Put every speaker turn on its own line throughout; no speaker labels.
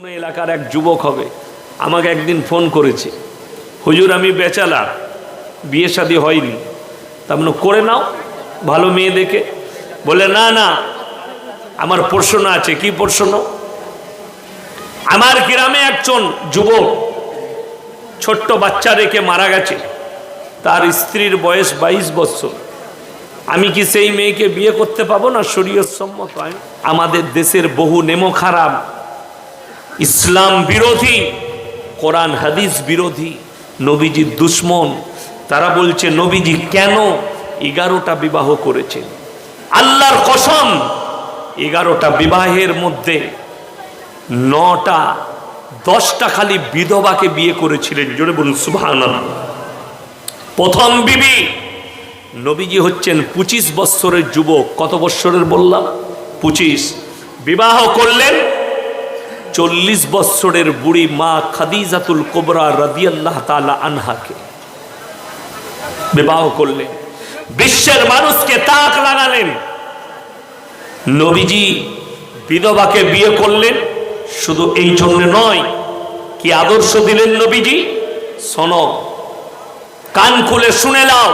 কোনো এলাকার এক যুবক হবে। আমাকে একদিন ফোন করেছে। হুজুর, আমি বেচালা, বিয়ে শাদি হয়নি। তা মানে করে নাও, ভালো মেয়ে দেখে। বলে, না না, আমার প্রশ্ন আছে, কি প্রশ্ন? আমার গ্রামে একজন যুবক ছোট্ট বাচ্চা রেখে মারা গেছে। তার স্ত্রীর বয়স বাইশ বছর। আমি কি সেই মেয়েকে বিয়ে করতে পাবো না? শরীয় সম্মত আইন? আমাদের দেশের বহু নেমো খারাপ। ইসলাম বিরোধী, কোরআন, হাদিস বিরোধী নবীজির দুশ্মন। তারা বলছে, নবীজি কেন এগারোটা বিবাহ করেছেন? আল্লাহর কসম, এগারোটা বিবাহের মধ্যে নটা, দশটা খালি বিধবাকে বিয়ে করেছিলেন। জোরে বলুন সুভান প্রথম বিবি, নবীজি হচ্ছেন পঁচিশ বৎসরের যুবক। কত বৎসরের বললাম? পঁচিশ। বিবাহ করলেন চল্লিশ বৎসরের বুড়ি মা খাদিজাতুল কোবরা রাদিয়াল্লাহ তালা আনহাকে বিবাহ করলেন। বিশ্বের মানুষকে তাক লাগালেন। নবীজি বিধবাকে বিয়ে করলেন। শুধু এই জন্য নয়, কি আদর্শ দিলেন নবীজি? শোন, কান খুলে শুনে নাও,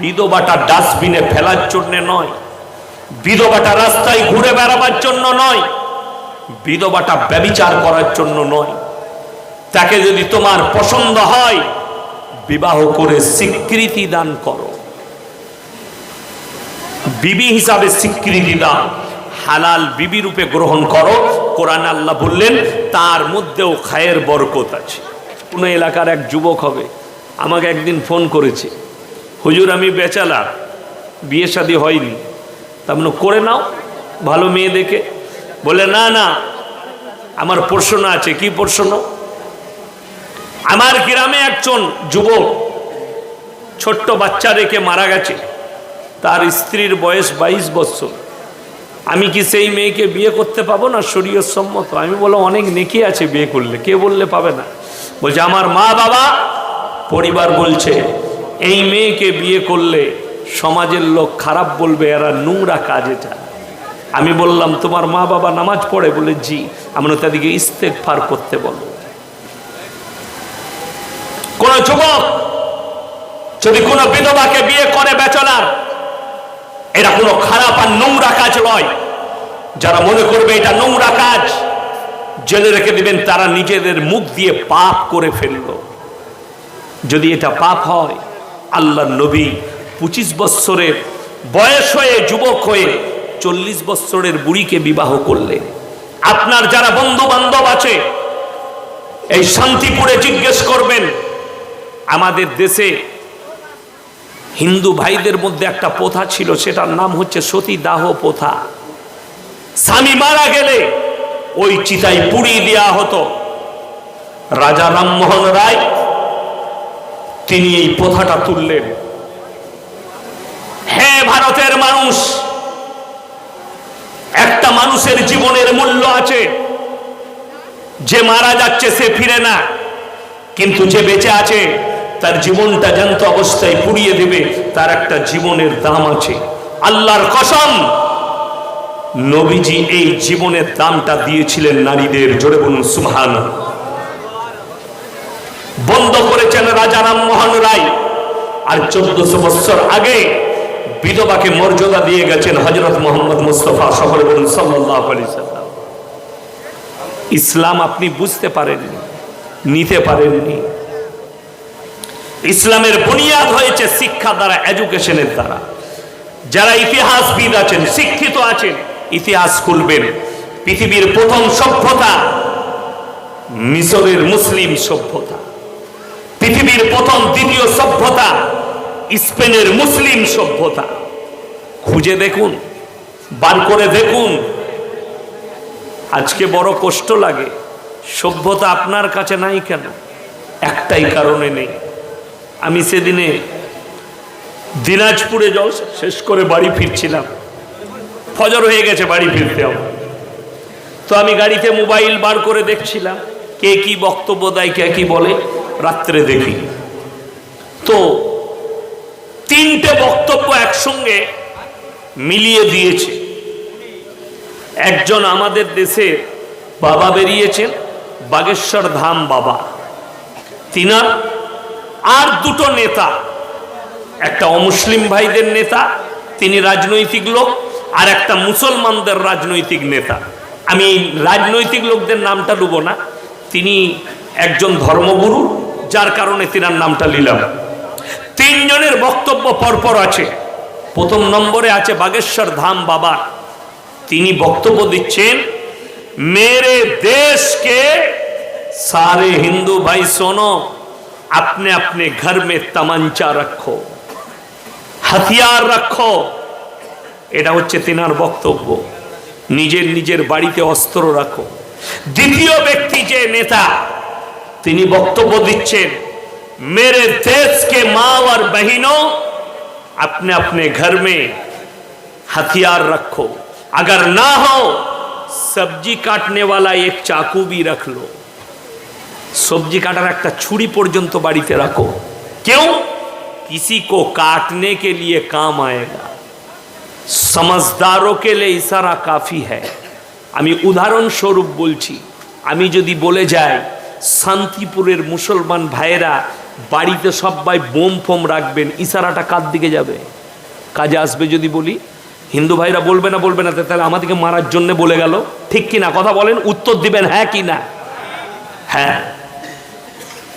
বিধবাটা ডাস্টবিনে ফেলার জন্য নয়, বিধবাটা রাস্তায় ঘুরে বেড়াবার জন্য নয় বিধবাটা ব্যবিচার করার জন্য নয়। তাকে যদি তোমার পছন্দ হয়, বিবাহ করে স্বীকৃতি দান করো। বিবি হিসাবে স্বীকৃতি দাও। হালাল বিবি রূপে গ্রহণ করো। কোরআন আল্লাহ বললেন, তার মধ্যেও খায়ের বরকত আছে। কোনো এলাকার এক যুবক হবে, আমাকে একদিন ফোন করেছে, হুজুর, আমি বেচালা, বিয়ে শাদি হয়নি। তা মানে করে নাও, ভালো মেয়ে দেখে। বলে, না না, আমার প্রশ্ন আছে। কি প্রশ্ন? আমার গ্রামে একজন যুবক ছোট্ট বাচ্চা রেখে মারা গেছে। তার স্ত্রীর বয়স বাইশ বছর। আমি কি সেই মেয়েকে বিয়ে করতে পাবো না? শরীয় সম্মত। আমি বলো অনেক নেকি আছে বিয়ে করলে। কে বললে পাবে না? বলছে, আমার মা বাবা, পরিবার বলছে, এই মেয়েকে বিয়ে করলে সমাজের লোক খারাপ বলবে, এরা নোংরা কাজ এটা। আমি বললাম, তোমার মা বাবা নামাজ পড়ে? বলে, জি। আমরা তাদেরকে ইস্তেক ফার করতে বলো। কোন যুবক যদি কোনো বিধবাকে বিয়ে করে বেচলার এটা কোনো খারাপ আর নোংরা কাজ নয়। যারা মনে করবে এটা নোংরা কাজ জেলে রেখে দিবেন, তারা নিজেদের মুখ দিয়ে পাপ করে ফেলল। যদি এটা পাপ হয় আল্লাহ নবী পঁচিশ বৎসরের বয়স হয়ে, যুবক হয়ে চল্লিশ বৎসরের বুড়িকে বিবাহ করলেন আপনার যারা বন্ধু বান্ধব আছে, এই শান্তিপুরে জিজ্ঞেস করবেন, আমাদের দেশে হিন্দু ভাইদের মধ্যে একটা প্রথা ছিল, সেটার নাম হচ্ছে সতী দাহ প্রথা। স্বামী মারা গেলে ওই চিতায় পুড়িয়ে দেওয়া হতো। রাজা রামমোহন রায়, তিনি এই প্রথাটা তুললেন। হ্যাঁ ভারতের মানুষ একটা মানুষের জীবনের মূল্য আছে। যে মারা যাচ্ছে সে ফিরে না। কিন্তু যে বেঁচে আছে, তার জীবনটা জ্যান্ত অবস্থায় পুড়িয়ে দেবে, তার একটা জীবনের দাম আছে। আল্লাহর কসম, নবীজি এই জীবনের দামটা দিয়েছিলেন নারীদের, জোরে বলুন সুহান বন্ধ করেছেন রাজা রামমোহন রায়। আর চোদ্দশো বৎসর আগে বিধবাকে মর্যাদা দিয়ে গেছেন হজরত মোহাম্মদ মুস্তফা সকলে বলুন ইসলাম আপনি বুঝতে পারেননি, নিতে পারেননি। ইসলামের বুনিয়াদ হয়েছে শিক্ষা দ্বারা, এডুকেশনের দ্বারা। যারা ইতিহাসবিদ আছেন, শিক্ষিত আছেন, ইতিহাস খুলবেন। পৃথিবীর প্রথম সভ্যতা, মিশরের মুসলিম সভ্যতা। পৃথিবীর প্রথম দ্বিতীয় সভ্যতা স্পেনের মুসলিম সভ্যতা। খুঁজে দেখুন, বার করে দেখুন। আজকে বড় কষ্ট লাগে, সভ্যতা আপনার কাছে নাই কেন? একটাই কারণে নেই। আমি সেদিনে দিনাজপুরে জল শেষ করে বাড়ি ফিরছিলাম। ফজর হয়ে গেছে বাড়ি ফিরতে তো আমি গাড়িতে মোবাইল বার করে দেখছিলাম, কে কি বক্তব্য দেয়, কে কি বলে, রাত্রে দেখি। তো তিনটে বক্তব্য একসঙ্গে মিলিয়ে দিয়েছে। একজন আমাদের দেশে বাবা বেরিয়েছেন, বাগেশ্বর ধাম বাবা। তিনার আর দুটো নেতা, একটা অমুসলিম ভাইদের নেতা, তিনি রাজনৈতিক লোক, আর একটা মুসলমানদের রাজনৈতিক নেতা। আমি রাজনৈতিক লোকদের নামটা নেব না, তিনি একজন ধর্মগুরু, যার কারণে তিনার নামটা নিলাম। তিনজনের বক্তব্য পরপর আছে প্রথম নম্বরে আছে বাগেশ্বর ধাম বাবা তিনি বক্তব্য দিচ্ছেন मेरे देश के सारे हिंदू भाई सुनो अपने अपने घर में तमंचा रखो হাতিয়ার রাখো এটা হচ্ছে তেনার বক্তব্য নিজের নিজের বাড়িতে অস্ত্র রাখো দ্বিতীয় ব্যক্তি যে নেতা তিনি বক্তব্য দিচ্ছেন मेरे देश के माँ और बहनों अपने अपने घर में हथियार रखो अगर ना हो सब्जी काटने वाला एक चाकू भी रख लो सब्जी काटार একটা ছুরি পর্যন্ত বাড়িতে রাখো क्यों किसी को काटने के लिए काम आएगा समझदारों के लिए इशारा काफी है আমি উদাহরণস্বরূপ বলছি আমি যদি বলে যাই শান্তিপুরের মুসলমান ভাইয়েরা বাড়িতে সবাই বোম ফোম রাখবেন ইশারাটা কার দিকে যাবে কাজে আসবে যদি বলি হিন্দু ভাইরা বলবে না বলবে না তাহলে আমাদেরকে মারার জন্য বলে গেল ঠিক কি না কথা বলেন উত্তর দিবেন হ্যাঁ কি না হ্যাঁ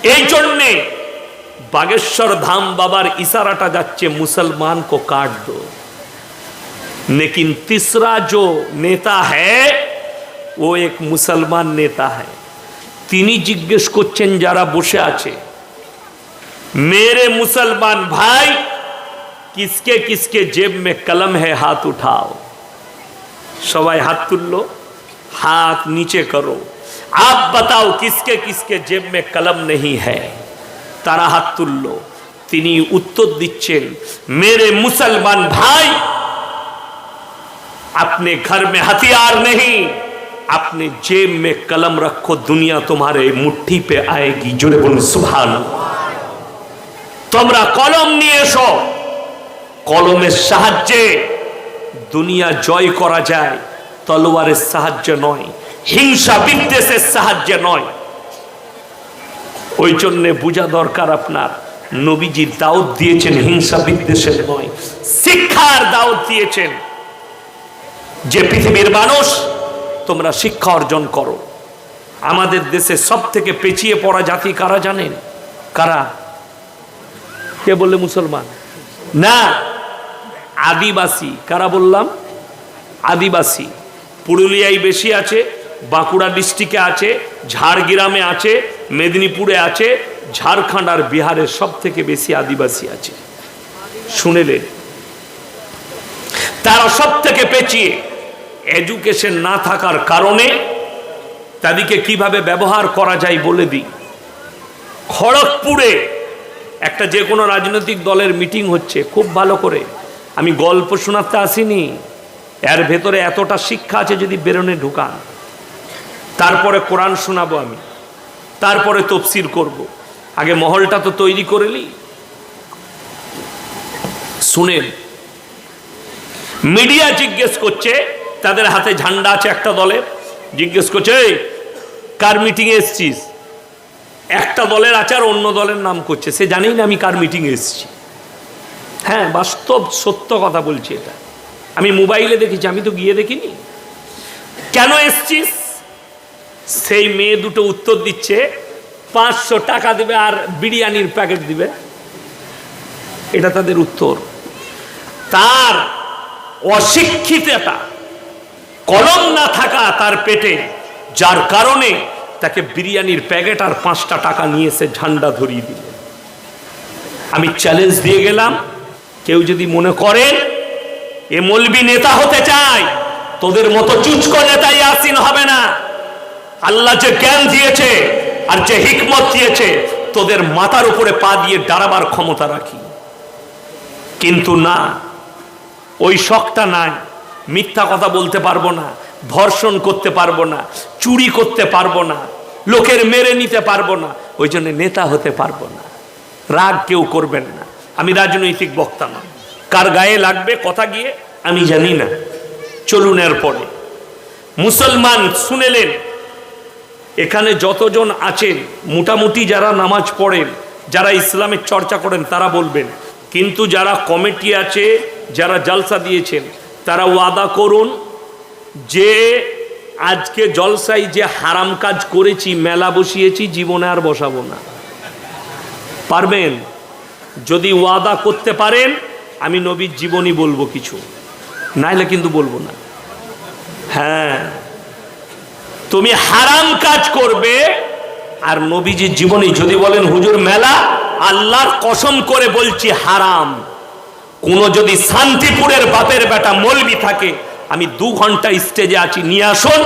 এই জন্যে बागेश्वर धाम बाबार इशाराटा जाच्छे मुसलमान को काट दो लेकिन तीसरा जो नेता है वो एक मुसलमान नेता है তিনি জিজ্ঞেস করছেন যারা বসে আছে मेरे मुसलमान भाई किसके किसके जेब में कलम है हाथ उठाओ সবাই হাত তুললো हाथ नीचे करो आप बताओ किसके किसके जेब में कलम नहीं है তারা হাত তুলল তিনি উত্তর দিচ্ছেন মেরে মুসলমান ভাই अपने घर में हथियार नहीं अपने जेब में कलम रखो दुनिया तुम्हारे मुट्ठी पे आएगी জোরে বলুন সুবহান তোমরা কলম নিয়ে এসো। কলমের সাহায্যে দুনিয়া জয় করা যায়। তলোয়ারের সাহায্যে নয়, হিংসা বিদ্বেষের সাহায্যে নয়। ওই জন্যে বোঝা দরকার আপনার, নবীজি দাওয়াত দিয়েছেন, হিংসা বিদ্বেষের নয়, শিক্ষার দাওয়াত দিয়েছেন। যে পৃথিবীর মানুষ, তোমরা শিক্ষা অর্জন করো। আমাদের দেশে সব থেকে পেছিয়ে পড়া জাতি কারা জানেন? কারা? কে বললে মুসলমান? না, আদিবাসী। কারা বললাম? আদিবাসী। পুরুলিয়ায় বেশি আছে, বাঁকুড়া ডিস্ট্রিক্টে আছে, ঝাড়গ্রামে আছে, মেদিনীপুরে আছে, ঝাড়খণ্ড আর বিহারের সব থেকে বেশি আদিবাসী আছে। শুনেলেন? তারা সব থেকে পেঁচিয়ে এডুকেশন না থাকার কারণে তাদেরকে কীভাবে ব্যবহার করা যায় বলে দিই। খড়গপুরে একটা যে কোনো রাজনৈতিক দলের মিটিং হচ্ছে খুব ভালো করে। আমি গল্প শোনাতে আসিনি। এর ভেতরে এতটা শিক্ষা আছে যদি বেরোনে ঢুকান। তারপরে কোরআন শোনাবো আমি। তারপরে তফসির করব। আগে মহলটা তো তৈরি করে নি শুনেন মিডিয়া জিজ্ঞেস করছে তাদের হাতে ঝান্ডা আছে একটা দলের। জিজ্ঞেস করছে "এই, কার মিটিংয়ে এসছিস? একটা দলের আচার অন্য দলের নাম করছে। সে জানেই না আমি কার মিটিংয়ে এসেছি। হ্যাঁ বাস্তব সত্য কথা বলছি এটা। আমি মোবাইলে দেখেছি, আমি তো গিয়ে দেখিনি। কেন এসছিস? সেই মেয়ে দুটো উত্তর দিচ্ছে, পাঁচশো টাকা দেবে আর বিরিয়ানির প্যাকেট দিবে। এটা তাদের উত্তর। তার অশিক্ষিততা, কলম না থাকা তার পেটে, যার কারণে তাকে বিরিয়ানির প্যাকেট আর পাঁচটা টাকা নিয়ে এসে ঝান্ডা ধরিয়ে দিল। আমি চ্যালেঞ্জ দিয়ে গেলাম, কেউ যদি মনে করেন এ মলবি নেতা হতে চায় তোদের মতো চুচকো নেতাই আসীন হবে না। আল্লাহ যে জ্ঞান দিয়েছে আর যে হিকমত দিয়েছে, তোদের মাথার উপরে পা দিয়ে দাঁড়াবার ক্ষমতা রাখি। কিন্তু না, ওই শখটা নাই, মিথ্যা কথা বলতে পারব না। ধর্ষণ করতে পারব না, চুরি করতে পারব না, লোকের মেরে নিতে পারব না, ওই জন্য নেতা হতে পারব না। রাগ কেউ করবেন না। আমি রাজনৈতিক বক্তা নয় কার গায়ে লাগবে কথা গিয়ে আমি জানি না। চলুন পরে মুসলমান শুনেলেন, এখানে যতজন আছেন, মোটামুটি যারা নামাজ পড়েন, যারা ইসলামের চর্চা করেন, তারা বলবেন, কিন্তু যারা কমিটি আছে, যারা জালসা দিয়েছেন, তারা ওয়াদা করুন যে আজকে জলসাই যে হারাম কাজ করেছি, মেলা বসিয়েছি, জীবনে আর বসাবো না। পারবেন? যদি ওয়াদা করতে পারেন, আমি নবীর জীবনী বলব কিছু। নাইলে কিন্তু বলব না। হ্যাঁ। তুমি হারাম কাজ করবে, আর নবীজির জীবনী যদি বলেন, হুজুর, মেলা, আল্লাহর কসম করে বলছি হারাম। কোন যদি শান্তিপুরের বাপের বেটা মলবি থাকে আমি দু ঘণ্টা স্টেজে আছি, নিয়ে আসুন।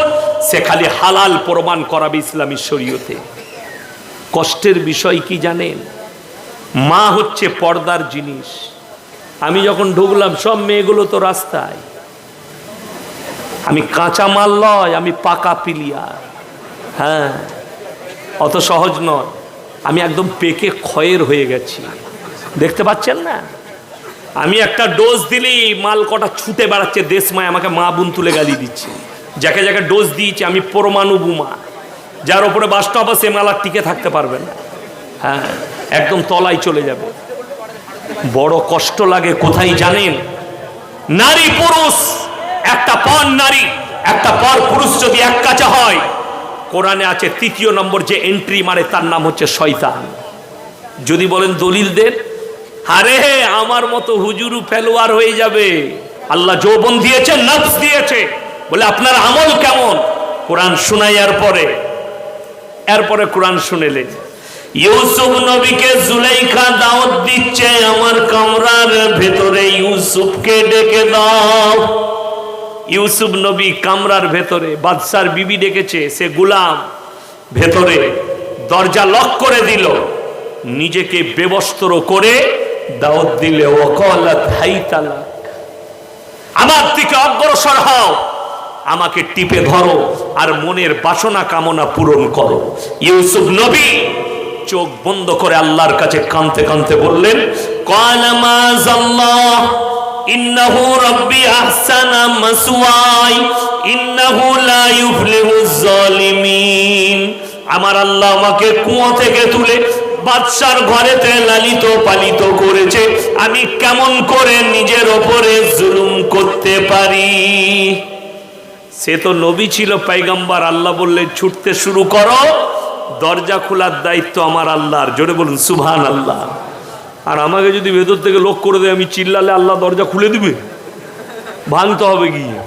সে খালি হালাল প্রমাণ করাবে ইসলামী শরীয়তে। কষ্টের বিষয় কি জানেন? মা হচ্ছে পর্দার জিনিস। আমি যখন ঢুকলাম, সব মেয়েগুলো তো রাস্তায়। আমি কাঁচা মাল লয় আমি পাকা পিলিয়ার। হ্যাঁ অত সহজ নয়। আমি একদম পেকে ক্ষয়ের হয়ে গেছি। দেখতে পাচ্ছেন না? আমি একটা ডোজ দিলেই মাল কটা ছুটে বেড়াচ্ছে, দেশমায় আমাকে মা বোন তুলে গালি দিচ্ছে। যাকে যাকে ডোজ দিয়েছি, আমি পরমাণু বোমা। যার ওপরে বাসটা হবে সে মাল আর টিকে থাকতে পারবে না। হ্যাঁ একদম তলায় চলে যাবে। বড় কষ্ট লাগে, কোথায় জানেন? নারী পুরুষ, একটা পর নারী, একটা পর পুরুষ যদি এক কাছে হয়, কোরআনে আছে তৃতীয় নম্বর যে এন্ট্রি মারে, তার নাম হচ্ছে শয়তান। যদি বলেন দলিল দলিলদের আরে আমার মতো হুজুরু ফেলোয়ার হয়ে যাবে। আল্লাহ যৌবন দিয়েছে, নফস দিয়েছে। বলে, আপনার আমল কেমন? কোরআন শোনাইয়ার পরে, এরপরে কোরআন শুনেলেন। ইউসুফ নবীকে জুলাইখা দাওয়াত দিচ্ছে, আমার কামরার ভেতরে ইউসুফকে ডেকে দাও। ইউসুফ নবী কামরার ভেতরে, বাদশার বিবি ডেকেছে, সে গুলাম ভেতরে দরজা লক করে দিল। নিজেকে বেবস্ত্র করে দাওয়াত দিলে আমার দিকে অগ্রসর হও, আমাকে টিপে ধরো আর মনের বাসনা কামনা পূরণ করো। ইউসুফ নবী চোখ বন্ধ করে আল্লাহর কাছে কানতে কানতে বললেন ইন্নাহু আহসানা মাসওয়াই, ইন্নাহু লা জালিমিন। আমার আল্লাহ আমাকে কুয়ো থেকে তুলে বাদশার ঘরেতে লালিত পালিত করেছে। আমি কেমন করে নিজের ওপরে জুলুম করতে পারি? সে তো নবী ছিল, পাইগাম্বার। আল্লাহ বললে, ছুটতে শুরু করো। দরজা খোলার দায়িত্ব আমার আল্লাহর। জোরে বলুন সুভান আল্লাহ আর আমাকে যদি ভেতর থেকে লোক করে দেয়, আমি চিল্লালে আল্লাহ দরজা খুলে দিবে? ভাঙতে হবে গিয়ে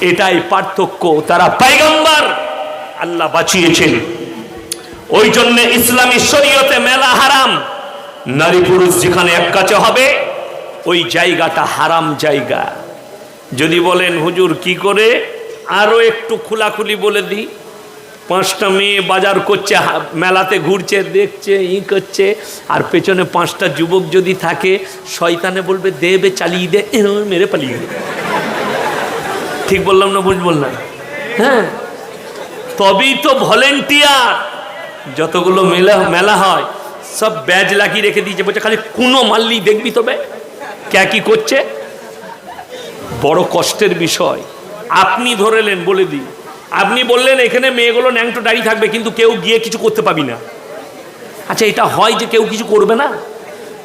এটাই পার্থক্য। তারা পাইগাম্বার, আল্লাহ বাঁচিয়েছেন। ওই জন্য ইসলামী শরীয়তে মেলা হারাম। নারী পুরুষ যেখানে এক কাছে হবে, ওই জায়গাটা হারাম জায়গা। যদি বলেন, হুজুর, কি করে? আরও একটু খোলাখুলি বলে দিই। পাঁচটা মেয়ে বাজার করছে মেলাতে ঘুরছে, দেখছে, ই করছে, আর পেছনে পাঁচটা যুবক যদি থাকে, শয়তানে বলবে, দেবে, চালিয়ে দে। মেরে পালিয়ে দে। ঠিক বললাম না, বুঝ বললাম হ্যাঁ? তবেই তো ভলেন্টিয়ার। যতগুলো মেলা মেলা হয়, সব ব্যাজ লাগিয়ে রেখে দিয়েছে। বলছে, খালি কোনো মাল্লি দেখবি তবে। কে কি করছে? বড় কষ্টের বিষয়। আপনি ধরেলেন বলে দিই। আপনি বললেন, এখানে মেয়েগুলো ন্যাংটো দাঁড়িয়ে থাকবে, কিন্তু কেউ গিয়ে কিছু করতে পাবি না। আচ্ছা এটা হয় যে কেউ কিছু করবে না?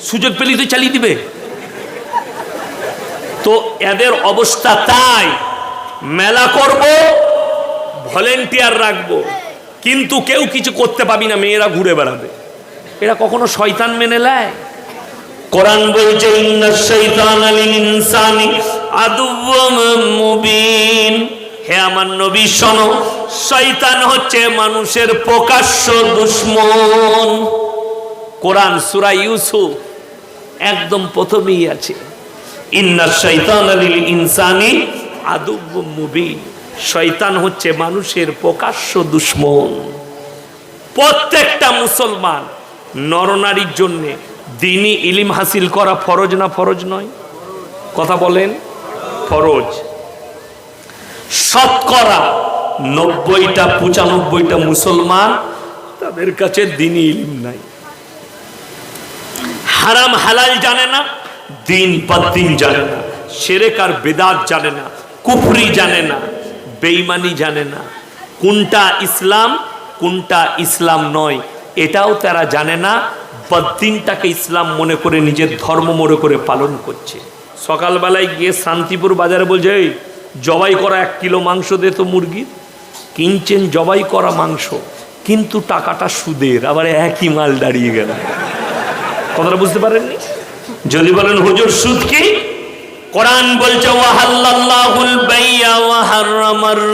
সুযোগ পেলেই তো চালিয়ে দিবে। তো এদের অবস্থা তাই। মেলা করব, ভলেন্টিয়ার রাখব। কিন্তু কেউ কিছু করতে পাবি না, মেয়েরা ঘুরে বেড়াবে। এরা কখনো শয়তান মেনে নেয়? কোরআন বলছে হে আমার নবী, শোনো, শয়তান হচ্ছে মানুষের প্রকাশ্য দুশ্মন। কোরআন সূরা ইউসুফ একদম প্রথমেই আছে। ইন্না শাইতান লিল ইনসানি আদুওয়াম মুবিন। শয়তান হচ্ছে মানুষের প্রকাশ্য দুশ্মন। প্রত্যেকটা মুসলমান নরনারীর জন্যে দিনই ইলিম হাসিল করা ফরজ না ফরজ নয়? কথা বলেন, ফরজ। শতকরা নব্বইটা, পঁচানব্বইটা মুসলমান তাদের কাছে দিনই ইলিম নাই। হারাম হালাল জানে না, দিন দিন জানে না। সেরেক আর বেদাত জানে না, কুফরি জানে না। বেইমানি জানে না। কোনটা ইসলাম কোনটা ইসলাম নয়। এটাও তারা জানে না। বদিনটাকে ইসলাম মনে করে নিজের ধর্ম মনে করে পালন করছে। সকালবেলায় গিয়ে শান্তিপুর বাজারে বলছে, এই, জবাই করা এক কিলো মাংস দে তো মুরগির কিনছেন জবাই করা মাংস, কিন্তু টাকাটা সুদের। আবার একই মাল দাঁড়িয়ে গেল। কথাটা বুঝতে পারেননি? যদি বলেন, হুজুর, সুদ কি? কোরআন বলছে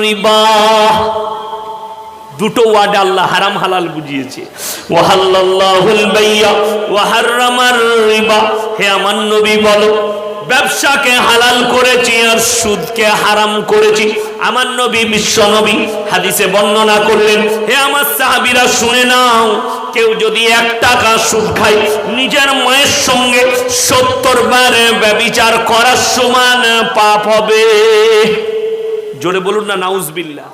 রিবা। দুটো ওয়ার্ড আল্লাহ হারাম হালাল বুঝিয়েছে। রিবা। হে আমার নবী বলো, ব্যবসাকে হালাল করেছি আর সুদকে হারাম করেছি। আমার নবী বিশ্ব নবী হাদিসে বর্ণনা করলেন, হে আমার সাহাবিরা, শুনে নাও, কেউ যদি এক টাকা সুদ খায়, নিজের মায়ের সঙ্গে সত্তর বার ব্যবিচার করার সমান পাপ হবে। জোরে বলুন না, নাউজবিল্লাহ।